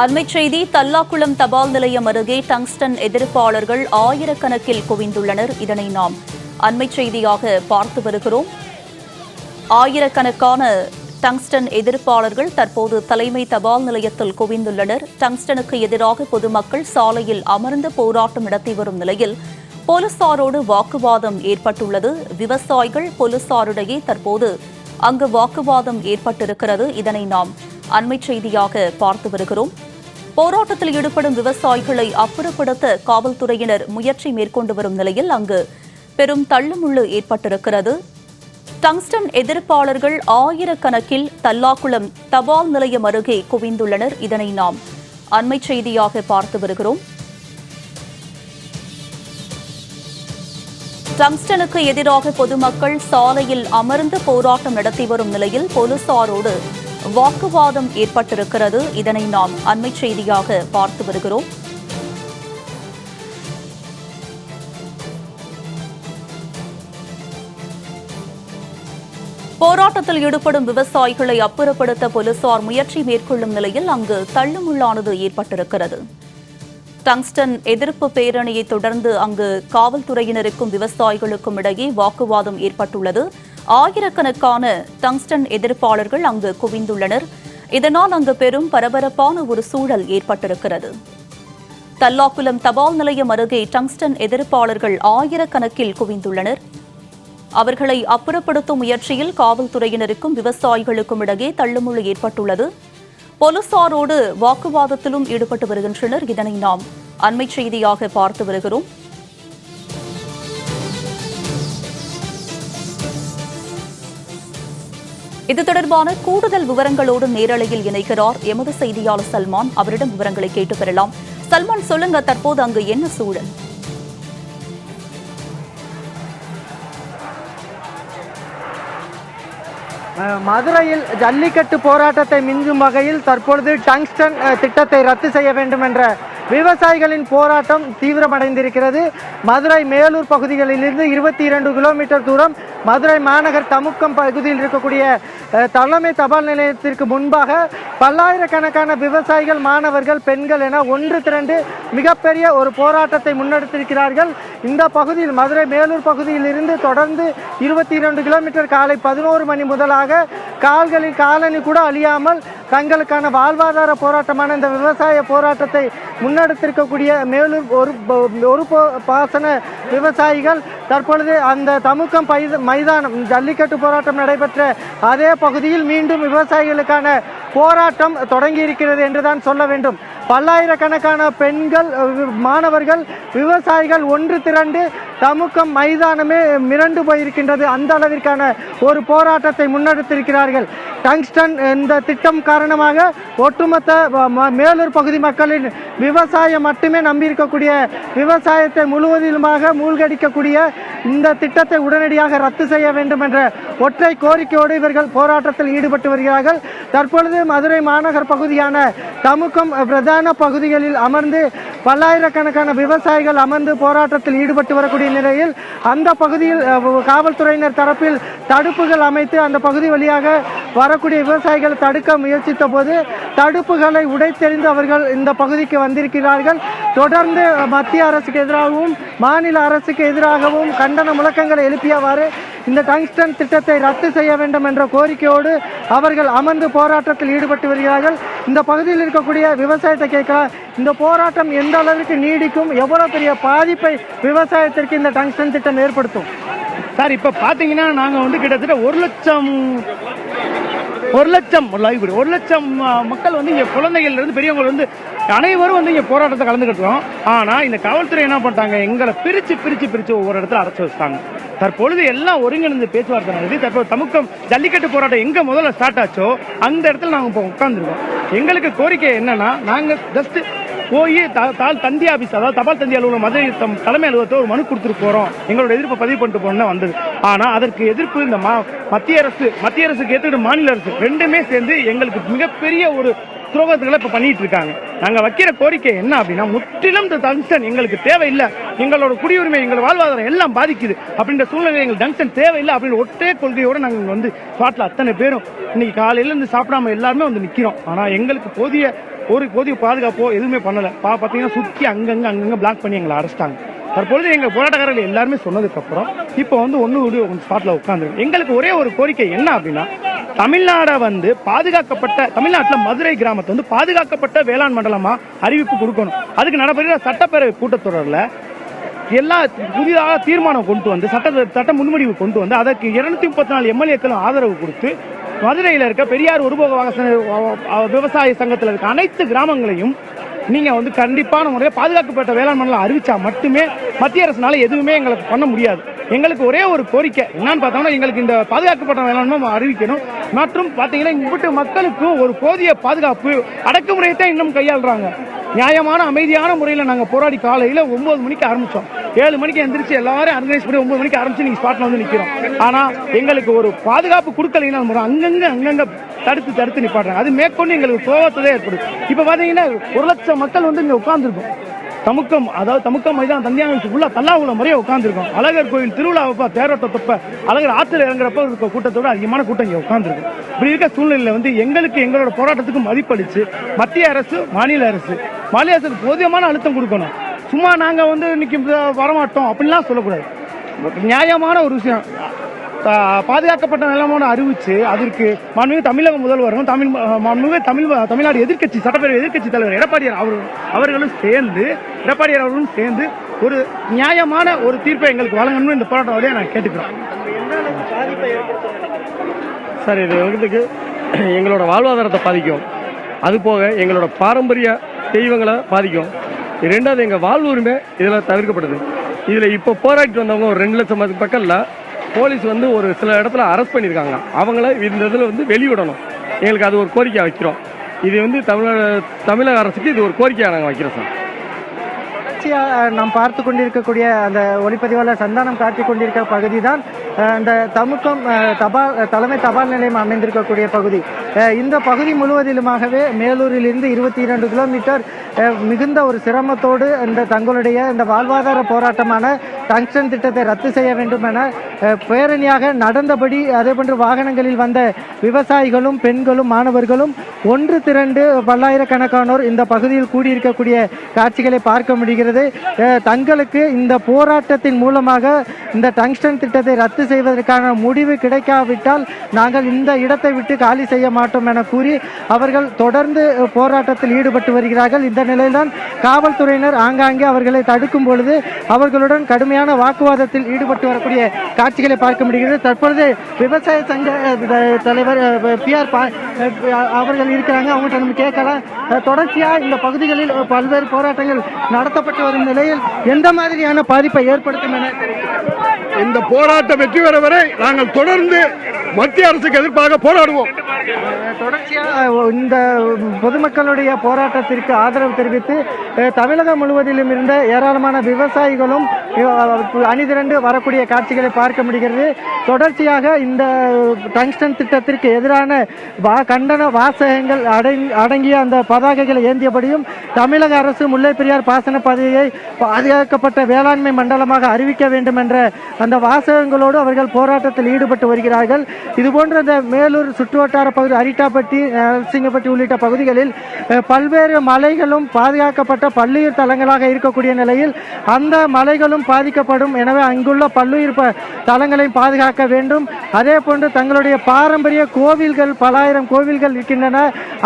அண்மைச் செய்தி தல்லாக்குளம் தபால் நிலையம் அருகே டங்ஸ்டன் எதிர்ப்பாளர்கள் ஆயிரக்கணக்கில் குவிந்துள்ளனர். இதனை நாம் அண்மைச் செய்தியாக பார்த்து வருகிறோம். ஆயிரக்கணக்கான டங்ஸ்டன் எதிர்ப்பாளர்கள் தற்போது தலைமை தபால் நிலையத்தில் குவிந்துள்ளனர். டங்ஸ்டனுக்கு எதிராக பொதுமக்கள் சாலையில் அமர்ந்து போராட்டம் நடத்தி வரும் நிலையில் போலீசாரோடு வாக்குவாதம் ஏற்பட்டுள்ளது. விவசாயிகள் போலீசாரிடையே தற்போது அங்கு வாக்குவாதம் ஏற்பட்டிருக்கிறது. இதனை நாம் அண்மைச் செய்தியாக பார்த்து வருகிறோம். போராட்டத்தில் ஈடுபடும் விவசாயிகளை அப்புறப்படுத்த காவல்துறையினர் முயற்சி மேற்கொண்டு வரும் நிலையில் அங்கு பெரும் தள்ளுமுள்ளு ஏற்பட்டிருக்கிறது. டங்ஸ்டன் எதிர்ப்பாளர்கள் ஆயிரக்கணக்கில் தல்லாக்குளம் தபால் நிலையம் அருகே குவிந்துள்ளனர். இதனை நாம் அண்மைச் செய்தியாக பார்த்து வருகிறோம். டங்ஸ்டனுக்கு எதிராக பொதுமக்கள் சாலையில் அமர்ந்து போராட்டம் நடத்தி வரும் நிலையில் போலீசாரோடு வாக்குவாதம் ஏற்பட்டிருக்கிறது. இதனை நாம் அண்மை செய்தியாக பார்த்து வருகிறோம். போராட்டத்தில் ஈடுபடும் விவசாயிகளை அப்புறப்படுத்த போலீசார் முயற்சி மேற்கொள்ளும் நிலையில் அங்கு தள்ளுமுள்ளானது ஏற்பட்டிருக்கிறது. டங்ஸ்டன் எதிர்ப்பு பேரணியை தொடர்ந்து அங்கு காவல்துறையினருக்கும் விவசாயிகளுக்கும் இடையே வாக்குவாதம் ஏற்பட்டுள்ளது. ஆயிரக்கணக்கான டங்ஸ்டன் எதிர்ப்பாளர்கள் அங்கு குவிந்துள்ளனர். இதனால் அங்கு பெரும் பரபரப்பான ஒரு சூழல் ஏற்பட்டிருக்கிறது. தல்லாக்குளம் தபால் நிலையம் அருகே டங்ஸ்டன் எதிர்ப்பாளர்கள் ஆயிரக்கணக்கில் குவிந்துள்ளனர். அவர்களை அப்புறப்படுத்தும் முயற்சியில் காவல்துறையினருக்கும் விவசாயிகளுக்கும் இடையே தள்ளுமுள்ளு ஏற்பட்டுள்ளது. போலீசாரோடு வாக்குவாதத்திலும் ஈடுபட்டு வருகின்றனர். இதனை நாம் அண்மைச் செய்தியாக பார்த்து வருகிறோம். இது தொடர்பான கூடுதல் விவரங்களோடு நேரலையில் இணைக்கிறார் எமது செய்தியாளர் சல்மான். அவரிடம் விவரங்களை கேட்டு பெறலாம். சல்மான் சொல்லுங்க தற்போது அங்கு என்ன சூழல்? மதுரையில் ஜல்லிக்கட்டு போராட்டத்தை மிஞ்சும் வகையில் தற்பொழுது டங்ஸ்டன் திட்டத்தை ரத்து செய்ய வேண்டும் என்ற விவசாயிகளின் போராட்டம் தீவிரமடைந்திருக்கிறது. மதுரை மேலூர் பகுதிகளிலிருந்து இருபத்தி இரண்டு கிலோமீட்டர் தூரம் மதுரை மாநகர் தமுக்கம் பகுதியில் இருக்கக்கூடிய தலைமை தபால் நிலையத்திற்கு முன்பாக பல்லாயிரக்கணக்கான விவசாயிகள் மாணவர்கள் பெண்கள் என ஒன்று திரண்டு மிகப்பெரிய ஒரு போராட்டத்தை முன்னெடுத்திருக்கிறார்கள். இந்த பகுதியில் மதுரை மேலூர் பகுதியில் இருந்து தொடர்ந்து இருபத்தி இரண்டு கிலோமீட்டர் காலை பதினோரு மணி முதலாக கால்களில் காலணி கூட அழியாமல் தங்களுக்கான வாழ்வாதார போராட்டமான இந்த விவசாய போராட்டத்தை முன்னெடுத்திருக்கக்கூடிய மேலும் ஒரு ஒரு போ- பாசன விவசாயிகள் தற்பொழுது அந்த தமுக்கம் மைதானம் ஜல்லிக்கட்டு போராட்டம் நடைபெற்ற அதே பகுதியில் மீண்டும் விவசாயிகளுக்கான போராட்டம் தொடங்கி இருக்கிறது என்றுதான் சொல்ல வேண்டும். பல்லாயிரக்கணக்கான பெண்கள் மாணவர்கள் விவசாயிகள் ஒன்று திரண்டு தமுக்கம் மைதானமே மிரண்டு போயிருக்கின்றது. அந்த அளவிற்கான ஒரு போராட்டத்தை முன்னெடுத்திருக்கிறார்கள். டங்ஸ்டன் இந்த திட்டம் காரணமாக ஒட்டுமொத்த ம- மேலூர் பகுதி மக்களின் விவசாயம் மட்டுமே நம்பியிருக்கக்கூடிய விவசாயத்தை முழுவதிலுமாக மூழ்கடிக்கக்கூடிய இந்த திட்டத்தை உடனடியாக ரத்து செய்ய வேண்டும் என்ற ஒற்றை கோரிக்கையோடு இவர்கள் போராட்டத்தில் ஈடுபட்டு வருகிறார்கள். தற்பொழுது மதுரை மாநகர் பகுதியான தமுக்கம் பிரதான பகுதிகளில் அமர்ந்து பல்லாயிரக்கணக்கான விவசாயிகள் அமர்ந்து போராட்டத்தில் ஈடுபட்டு வரக்கூடிய நிலையில் அந்த பகுதியில் காவல்துறையினர் தரப்பில் தடுப்புகள் அமைத்து அந்த பகுதி வழியாக வரக்கூடிய விவசாயிகள் தடுக்க முயற்சித்த போது தடுப்புகளை உடைத்தெறிந்து அவர்கள் இந்த பகுதிக்கு வந்திருக்கிறார்கள். தொடர்ந்து மத்திய அரசுக்கு எதிராகவும் மாநில அரசுக்கு எதிராகவும் கண்டன முழக்கங்களை எழுப்பியவாறு இந்த டங்ஸ்டன் திட்டத்தை ரத்து செய்ய வேண்டும் என்ற கோரிக்கையோடு அவர்கள் அமர்ந்து போராட்டத்தில் ஈடுபட்டு வருகிறார்கள். இந்த பகுதியில் இருக்கக்கூடிய விவசாயத்தை கேட்கலாம் இந்த போராட்டம் எந்த அளவிற்கு நீடிக்கும் எவ்வளோ பெரிய பாதிப்பை விவசாயத்திற்கு இந்த டங்ஸ்டன் திட்டம் ஏற்படுத்தும்? சார் இப்போ பார்த்தீங்கன்னா நாங்கள் வந்து கிட்டத்தட்ட ஒரு லட்சம் ஒரு லட்சம் லைவ் ஒரு லட்சம் மக்கள் வந்து இங்கே குழந்தைகள்லேருந்து பெரியவங்க வந்து அனைவரும் வந்து இங்கே போராட்டத்தை கலந்துக்கிட்டோம் ஆனால் இந்த காவல்துறை என்ன பண்ணிட்டாங்க எங்களை பிரித்து பிரித்து பிரித்து ஒவ்வொரு இடத்துல அடைச்சி வச்சிட்டாங்க. தற்பொழுது எல்லாம் ஒருங்கிணைந்து பேச்சுவார்த்தை நடக்குது. தற்போது தமுக்கம் ஜல்லிக்கட்டு போராட்டம் எங்கே முதல்ல ஸ்டார்ட் ஆச்சோ அந்த இடத்துல நாங்கள் இப்போ உட்காந்துருக்கோம் எங்களுக்கு கோரிக்கை என்னன்னா நாங்கள் ஜஸ்ட் போய் தால் தந்தி ஆஃபீஸ் அதாவது தபால் தந்தி அலுவலகம் மதுரை தம் தலைமை அலுவலகத்தை ஒரு மனு கொடுத்துட்டு போகிறோம் எங்களோட எதிர்ப்பை பதிவு பண்ணிட்டு போனோம்னா வந்தது. ஆனால் அதற்கு எதிர்ப்பு இந்த மா- மத்திய அரசு மத்திய அரசுக்கு ஏற்றுக்கிட்டு மாநில அரசு. ரெண்டுமே சேர்ந்து எங்களுக்கு மிகப்பெரிய ஒரு துரோகத்துகளை இப்போ பண்ணிட்டு இருக்காங்க. நாங்கள் வைக்கிற கோரிக்கை என்ன அப்படின்னா முற்றிலும் இந்த டங்ஸ்டன் எங்களுக்கு தேவையில்லை. எங்களோட குடியுரிமை எங்கள் வாழ்வாதாரம் எல்லாம் பாதிக்குது. அப்படின்ற சூழ்நிலை எங்களுக்கு டங்ஸ்டன் தேவையில்லை அப்படின்ற ஒட்டே கொள்கையோடு நாங்கள் வந்து ஸ்பாட்ல அத்தனை பேரும் இன்னைக்கு காலையில இருந்து சாப்பிடாம எல்லாருமே வந்து நிற்கிறோம் ஆனால் எங்களுக்கு போதிய ஒரு போதிய பாதுகாப்போ எதுவுமே பண்ணலை. பா பார்த்தீங்கன்னா சுற்றி அங்கங்கே அங்கங்கே பிளாக் பண்ணி எங்களை அரைச்சிட்டாங்க தற்பொழுது எங்கள் போராட்டக்காரர்கள் எல்லாருமே சொன்னதுக்கப்புறம் இப்போ வந்து ஒன்று ஒரு ஸ்பாட்டில் உட்காந்துருக்கு எங்களுக்கு ஒரே ஒரு கோரிக்கை என்ன அப்படின்னா தமிழ்நாடை வந்து பாதுகாக்கப்பட்ட தமிழ்நாட்டில் மதுரை கிராமத்தை வந்து பாதுகாக்கப்பட்ட வேளாண் மண்டலமாக அறிவிப்பு கொடுக்கணும். அதுக்கு நடைபெறுகிற சட்டப்பேரவை கூட்டத்தொடரில் எல்லா புதிதாக தீர்மானம் கொண்டு வந்து சட்ட சட்ட முன்வடிவு கொண்டு வந்து அதற்கு இருநூத்தி முப்பத்தி நாலு எம்எல்ஏக்களும் ஆதரவு கொடுத்து மதுரையில் இருக்க பெரியார் ஒருபோக விவசாய சங்கத்தில் இருக்க அனைத்து கிராமங்களையும் நீங்க வந்து கண்டிப்பான முறையில் பாதுகாக்கப்பட்ட வேளாண் மண்டலம் அறிவிச்சா மட்டுமே மத்திய அரசுனால எதுவுமே எங்களுக்கு பண்ண முடியாது. எங்களுக்கு ஒரே ஒரு கோரிக்கை. என்னன்னு பார்த்தோம்னா எங்களுக்கு இந்த பாதுகாக்கப்பட்ட வேளாண்மை அறிவிக்கணும். மற்றும் பார்த்தீங்கன்னா இங்கிட்டு மக்களுக்கும் ஒரு போதிய பாதுகாப்பு அடக்குமுறையை தான் இன்னும் கையாளுறாங்க. நியாயமான அமைதியான முறையில் நாங்கள் போராடி காலையில் ஒம்பது மணிக்கு ஆரம்பித்தோம் ஏழு மணிக்கு எந்திரிச்சு எல்லாரும் ஆர்கனைஸ் பண்ணி ஒம்பது மணிக்கு ஆரம்பிச்சு நீங்கள் ஸ்பாட்டில் வந்து நிற்கிறோம் ஆனால் எங்களுக்கு ஒரு பாதுகாப்பு கொடுக்கலைன்னா முறை அங்கங்கே அங்கங்கே தடுத்து தடுத்து நிப்பாடுறாங்க அது மேற்கொண்டு எங்களுக்கு கோபத்தை ஏற்படுது இப்போ பார்த்தீங்கன்னா ஒரு லட்சம் மக்கள் வந்து இங்கே உட்காந்துருக்கும் தமுக்கம் அதாவது தமுக்கம் மைதான் தந்தியாங்க ஃபுல்லாக தல்லாவுல முறையை உட்காந்துருக்கோம் அழகர் கோயில் திருவிழாவப்ப தேரோட்டத்தப்ப அழகர் ஆற்றுல இறங்குறப்ப இருக்க கூட்டத்தோட அதிகமான கூட்டம் இங்கே உட்காந்துருக்கும் இப்படி இருக்க சூழ்நிலையில் வந்து எங்களுக்கு எங்களோட போராட்டத்துக்கு மதிப்பளிச்சு மத்திய அரசு மாநில அரசு மாநில அரசுக்கு போதியமான அழுத்தம் கொடுக்கணும். சும்மா நாங்கள் வந்து இன்னைக்கு வரமாட்டோம் அப்படின்லாம் சொல்லக்கூடாது. நியாயமான ஒரு விஷயம். பா- பாதுகாக்கப்பட்ட நிலமான அறிவிச்சு அதற்கு மாண்புமிகு தமிழக முதல்வரும் தமிழ் மாண்புமிகு தமிழ் தமிழ்நாடு எதிர்க்கட்சி சட்டப்பேரவை எதிர்க்கட்சி தலைவர் எடப்பாடியார் அவர் அவர்களும் சேர்ந்து எடப்பாடியார் அவர்களும் சேர்ந்து ஒரு நியாயமான ஒரு தீர்ப்பை எங்களுக்கு வழங்கணும்னு இந்த போராட்டம் வழியாக நான் கேட்டுக்கிறோம். சார் இது எங்களுக்கு எங்களோட வாழ்வாதாரத்தை பாதிக்கும். அது போக எங்களோட பாரம்பரிய தெய்வங்களை பாதிக்கும். ரெண்டாவது எங்கள் வாழ்வுரிமை இதில் தவிர்க்கப்படுது. இதில் இப்போ போராடிட்டு வந்தவங்க ஒரு ரெண்டு லட்சம் பக்கத்தில் போலீஸ் வந்து ஒரு சில இடத்துல அரெஸ்ட் பண்ணியிருக்காங்க. அவங்கள இந்த இதில் வந்து வெளிவிடணும். எங்களுக்கு அது ஒரு கோரிக்கை வைக்கிறோம். இது வந்து தமிழக தமிழக அரசுக்கு இது ஒரு கோரிக்கையாக நாங்கள் வைக்கிறோம் சார். தொடர்ச்சியாக நாம் பார்த்து கொண்டிருக்கக்கூடிய அந்த ஒளிப்பதிவாளர் சந்தானம் காட்டி கொண்டிருக்க பகுதி தான் அந்த தமுக்கம் தபால் தலைமை தபால் நிலையம் அமைந்திருக்கக்கூடிய பகுதி. இந்த பகுதி முழுவதிலுமாகவே மேலூரிலிருந்து இருபத்தி இரண்டு கிலோமீட்டர் மிகுந்த ஒரு சிரமத்தோடு இந்த தங்களுடைய இந்த வாழ்வாதார போராட்டமான டங்ஸ்டன் திட்டத்தை ரத்து செய்ய வேண்டும் என பேரணியாக நடந்தபடி அதேபோன்று வாகனங்களில் வந்த விவசாயிகளும் பெண்களும் மாணவர்களும் ஒன்று திரண்டு பல்லாயிரக்கணக்கானோர் இந்த பகுதியில் கூடியிருக்கக்கூடிய காட்சிகளை பார்க்க முடிகிறது. அஹ், தங்களுக்கு இந்த போராட்டத்தின் மூலமாக இந்த டங்ஸ்டன் திட்டத்தை ரத்து செய்வதற்கான முடிவு கிடைக்காவிட்டால் நாங்கள் இந்த இடத்தை விட்டு காலி செய்ய மாட்டோம் என கூறி அவர்கள் தொடர்ந்து போராட்டத்தில் ஈடுபட்டு வருகிறார்கள். இந்த நிலையில்தான் காவல்துறையினர் ஆங்காங்கே அவர்களை தடுக்கும் பொழுது அவர்களுடன் கடுமையான வாக்குவாதத்தில் ஈடுபட்டு வரக்கூடிய காட்சிகளை பார்க்க முடிகிறது. தற்பொழுது விவசாய சங்க தலைவர் பி ஆர் அவர்கள் இருக்கிறாங்க. அவங்கள்ட்ட நம்ம கேட்கலாம். தொடர்ச்சியாக இந்த பகுதிகளில் பல்வேறு போராட்டங்கள் நடத்தப்பட்டு வரும் நிலையில் எந்த மாதிரியான பாதிப்பை ஏற்படுத்தும் என இந்த போராட்டம் வெற்றி பெற வரை நாங்கள் தொடர்ந்து மத்திய அரசுக்கு எதிர்ப்பாக போராடுவோம். தொடர்ச்சியாக இந்த பொதுமக்களுடைய போராட்டத்திற்கு ஆதரவு தெரிவித்து தமிழகம் முழுவதிலும் இருந்த ஏராளமான விவசாயிகளும் அணிதிரண்டு வரக்கூடிய காட்சிகளை பார்க்க முடிகிறது. தொடர்ச்சியாக இந்த டங்ஸ்டன் திட்டத்திற்கு எதிரான வா கண்டன வாசகங்கள் அடங்கி அடங்கிய அந்த பதாகைகளை ஏந்தியபடியும் தமிழக அரசு முல்லை பெரியார் பாசன பகுதியை பாதுகாக்கப்பட்ட வேளாண்மை மண்டலமாக அறிவிக்க வேண்டும் என்ற அந்த வாசகங்களோடு அவர்கள் போராட்டத்தில் ஈடுபட்டு வருகிறார்கள். இதுபோன்ற இந்த மேலூர் சுற்றுவட்டார பகுதி அரிட்டாப்பட்டி நரசிங்கப்பட்டி உள்ளிட்ட பகுதிகளில் பல்வேறு மலைகளும் பாதுகாக்கப்பட்ட பல்லுயிர் தலங்களாக இருக்கக்கூடிய நிலையில் அந்த மலைகளும் பாதிக்கப்படும். எனவே அங்குள்ள பல்லுயிர் தலங்களை தலங்களையும் பாதுகாக்க வேண்டும். அதே போன்று தங்களுடைய பாரம்பரிய கோவில்கள் பல ஆயிரம் கோவில்கள் இருக்கின்றன.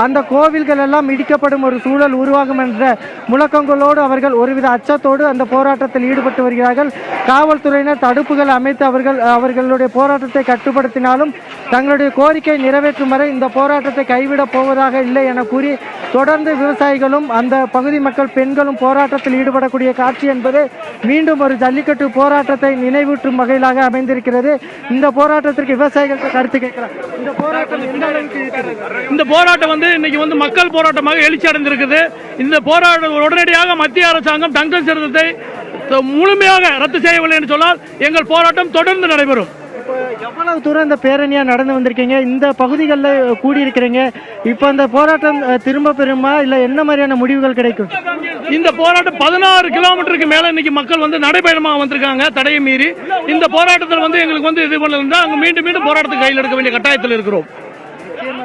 அந்த கோவில்கள் எல்லாம் இடிக்கப்படும் ஒரு சூழல் உருவாகும் என்ற முழக்கங்களோடு அவர்கள் ஒருவித அச்சத்தோடு அந்த போராட்டத்தில் ஈடுபட்டு வருகிறார்கள். காவல்துறையினர் தடுப்புகள் அமைத்து அவர்கள் அவர்களுடைய போராட்டத்தை கட்டுப்படுத்தினாலும் தங்களுடைய கோரிக்கை நிறைவேற்றும் வரை இந்த போராட்டத்தை கைவிடப் போவதாக இல்லை என கூறி தொடர்ந்து விவசாயிகளும் அந்த பகுதி மக்கள் பெண்களும் போராட்டத்தில் ஈடுபடக்கூடிய காட்சி என்பது மீண்டும் ஒரு ஜல்லிக்கட்டு போராட்டத்தை நினைவூட்டும் வகையிலாக அமைந்திருக்கிறது. இந்த போராட்டத்திற்கு விவசாயிகள் கருத்து கேட்கிறார் இந்த போராட்டம் எந்த அளவுக்கு இந்த போராட்டம் வந்து இன்னைக்கு வந்து மக்கள் போராட்டமாக எழுச்சி அடைந்திருக்குது இந்த போராட்டம் உடனடியாக மத்திய அரசாங்கம் டங்டன் சட்டத்தை த- முழுமையாக ரத்து செய்யவில்லை என்று சொன்னால் எங்கள் போராட்டம் தொடர்ந்து நடைபெறும். எவ்வளவு தூரம் இந்த பேரணியா நடந்து வந்திருக்கீங்க? இந்த பகுதிகளில் கூடியிருக்கிறீங்க. இப்போ அந்த போராட்டம் திரும்ப பெறுமா? இல்லை என்ன மாதிரியான முடிவுகள் கிடைக்கும்? இந்த போராட்டம் பதினாறு கிலோமீட்டருக்கு மேல இன்னைக்கு மக்கள் வந்து நடைபயணமாக வந்திருக்காங்க தடையை மீறி. இந்த போராட்டத்தில் வந்து எங்களுக்கு வந்து இது பண்ணல அங்க மீண்டும் மீண்டும் போராட்டத்துக்கு கையில் எடுக்க வேண்டிய கட்டாயத்தில் இருக்கிறோம்.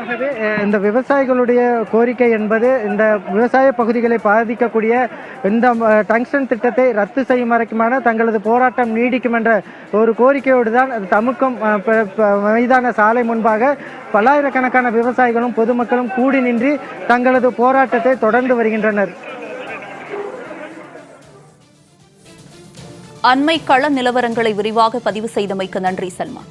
ஆகவே இந்த விவசாயிகளுடைய கோரிக்கை என்பது இந்த விவசாய பகுதிகளை பாதிக்கக்கூடிய இந்த டங்ஸ்டன் திட்டத்தை ரத்து செய்யும் வரைக்குமான தங்களது போராட்டம் நீடிக்கும் என்ற ஒரு கோரிக்கையோடு தான் தமுக்கம் மைதான சாலை முன்பாக பல்லாயிரக்கணக்கான விவசாயிகளும் பொதுமக்களும் கூடி நின்று தங்களது போராட்டத்தை தொடர்ந்து வருகின்றனர். அண்மை கள நிலவரங்களை விரிவாக பதிவு செய்தமைக்கு நன்றி சல்மான்.